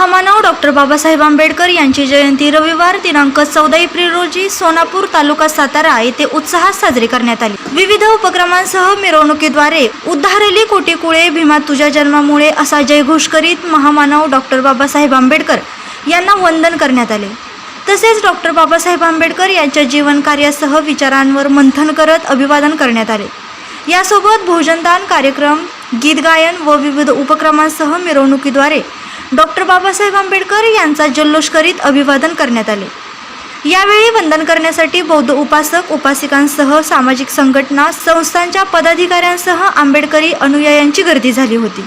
महामानव डॉक्टर बाबासाहेब आंबेडकर यांची जयंती रविवार दिनांक चौदा एप्रिल रोजी सोनापूर तालुका सातारा येथे उत्साहात साजरी करण्यात आली. विविध उपक्रमांसह मिरवणुकीद्वारे उद्धारली कोटी कुळे भीमा तुझ्या जन्मामुळे असा जयघोष करीत महामानव डॉक्टर बाबासाहेब आंबेडकर यांना वंदन करण्यात आले. तसेच डॉक्टर बाबासाहेब आंबेडकर यांच्या जीवनकार्यासह विचारांवर मंथन करत अभिवादन करण्यात आले. यासोबत भोजनदान कार्यक्रम गीत गायन व विविध उपक्रमांसह मिरवणुकीद्वारे डॉक्टर बाबासाहेब आंबेडकर यांचा जल्लोष करीत अभिवादन करण्यात आले. यावेळी वंदन करण्यासाठी बौद्ध उपासक उपासिकांसह सामाजिक संघटना संस्थांच्या पदाधिकाऱ्यांसह आंबेडकरी अनुयायांची गर्दी झाली होती.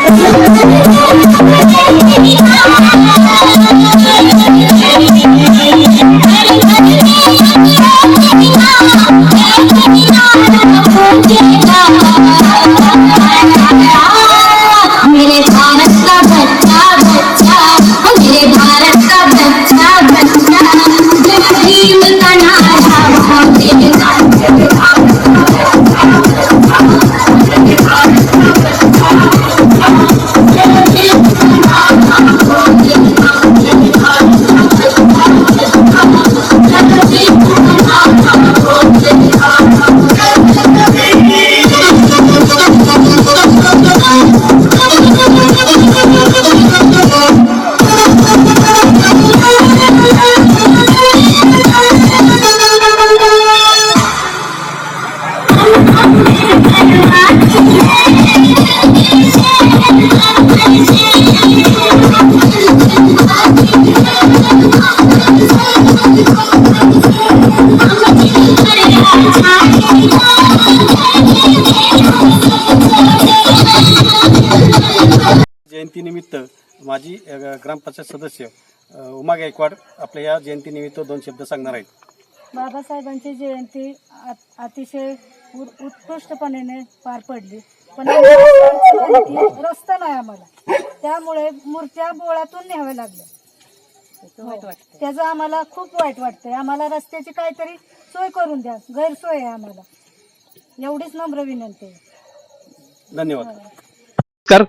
I'm sorry. जयंतीनिमित्त माजी ग्रामपंचायत सदस्य उमा गायकवाड आपल्या या जयंतीनिमित्त दोन शब्द सांगणार आहेत. बाबासाहेबांची जयंती अतिशय उत्कृष्टपणे पार पडली. पण रस्ता नाही आम्हाला. त्यामुळे मूर्त्या बोळातून न्याव्या लागल्या हो. त्याचं आम्हाला खूप वाईट वाटतंय. आम्हाला रस्त्याची काहीतरी सोय करून द्या. गैरसोय आहे आम्हाला. एवढीच नम्र विनंती आहे. धन्यवाद. नमस्कार.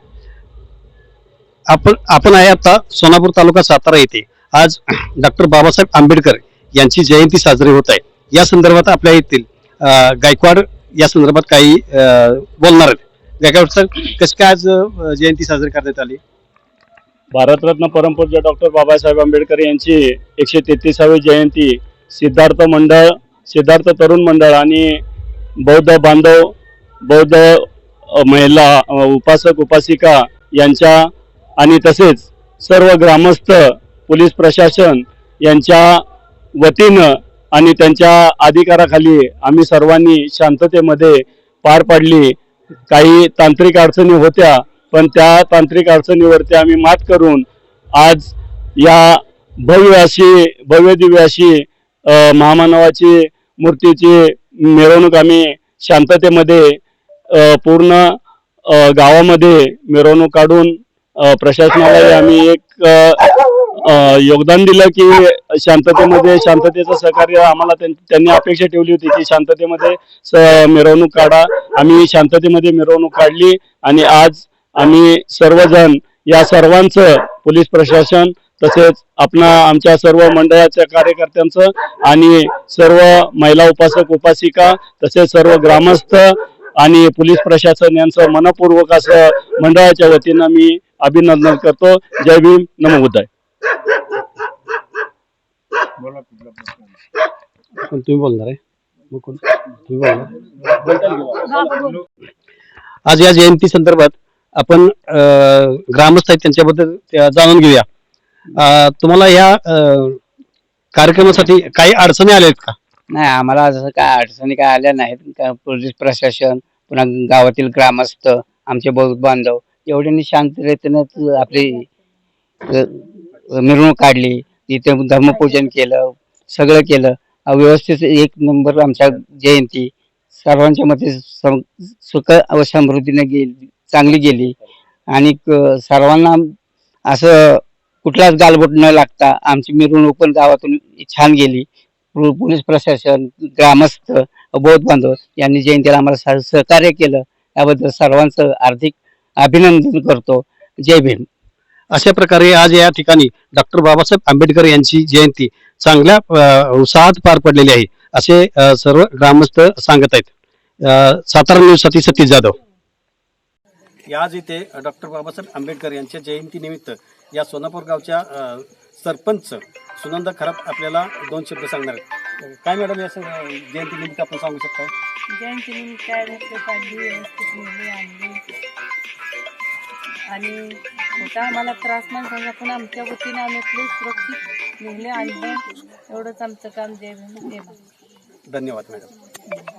आपण आपण आहे आता सोनापूर तालुका सातारा येथे. आज डॉक्टर बाबासाहेब आंबेडकर यांची जयंती साजरी होत आहे. या संदर्भात आपल्या येथील अं, गायकवाड या संदर्भात काही अं, बोलणार आहेत. गायकवाड सर कशी काय आज अं, जयंती साजरी करण्यात आली? भारतरत्न परमपूज्य डॉक्टर बाबासाहेब आंबेडकर यांची एकशे तेहतीसावी जयंती सिद्धार्थ मंडळ सिद्धार्थ तरुण मंडळ आणि बौद्ध बांधव बौद्ध महिला उपासक उपासिका यांच्या आणि तसेच सर्व ग्रामस्थ पोलीस प्रशासन यांच्या वतीनं आणि त्यांच्या अधिकाराखाली आम्ही सर्वांनी शांततेमध्ये पार पाडली. काही तांत्रिक अडचणी होत्या पण त्या तांत्रिक अडचणीवरती आम्ही मात करून आज या भव्य अशी भव्य दिव्य अशी महामानवाची मूर्तीची मिरवणूक आम्ही शांततेमध्ये पूर्ण गावामध्ये मिरवणूक काढून प्रशासनाला आम्ही एक योगदान दिलं की शांततेमध्ये शांततेचं सहकार्य आम्हाला त्यां- त्यांनी अपेक्षा ठेवली होती की शांततेमध्ये मिरवणूक काढा. आम्ही शांततेमध्ये मिरवणूक काढली आणि आज आम्ही सर्वजण या सर्वांचं पोलीस प्रशासन तसेच आपणा आमच्या सर्व मंडळाच्या कार्यकर्त्यांचं आणि सर्व महिला उपासक उपासिका तसेच सर्व ग्रामस्थ आणि पोलीस प्रशासन यांचं मनपूर्वक असं मंडळाच्या वतीनं मी अभिनंदन करतो. जय भीम. नमो बुद्धाय. पण तुम्ही बोलणार आहे? आज या जयंती संदर्भात आपण ग्रामस्थ आहेत त्यांच्याबद्दल जाणून घेऊया. तुम्हाला या कार्यक्रमासाठी काही अडचणी आल्या आहेत का? नाही आम्हाला असं काय अडचणी काय आल्या नाहीत. का पोलीस प्रशासन पुन्हा गावातील ग्रामस्थ आमचे बौद्ध बांधव एवढ्यांनी शांत आपली मिरवणूक काढली. तिथे धर्मपूजन केलं सगळं केलं. व्यवस्थित एक नंबर आमच्या जयंती. सर्वांच्या मध्ये सम- सुख व समृद्धीने गेली. चांगली गेली. आणि सर्वांना असं कुठलाच गालबोट न लागता आमची मिरवणूक पण गावातून छान गेली. पोलीस प्रशासन ग्रामस्थ बौद्ध बांधव यांनी जयंतीला आम्हाला सहकार्य केलं. याबद्दल सर्वांचं हार्दिक अभिनंदन करतो. जय भीम. अशा प्रकारे आज या ठिकाणी डॉक्टर बाबासाहेब आंबेडकर यांची जयंती चांगल्या उत्साहात पार पडलेली आहे असे सर्व ग्रामस्थ सांगत आहेत. सातारा न्यूजसाठी सतीश जाधव. आज इथे डॉक्टर बाबासाहेब आंबेडकर यांच्या जयंतीनिमित्त या सोनापूर गावच्या सरपंच सुनंदा खरात आपल्याला दोन शब्द सांगणार आहेत. काय मॅडम या जयंतीनिमित्त आपण सांगू शकता? जयंतीनिमित्त काय आणि होता आम्हाला त्रास माणसांचा पण आमच्या वतीने आम्ही आपले सुरक्षित नेले आणलं. एवढंच आमचं काम भारत. धन्यवाद मॅडम.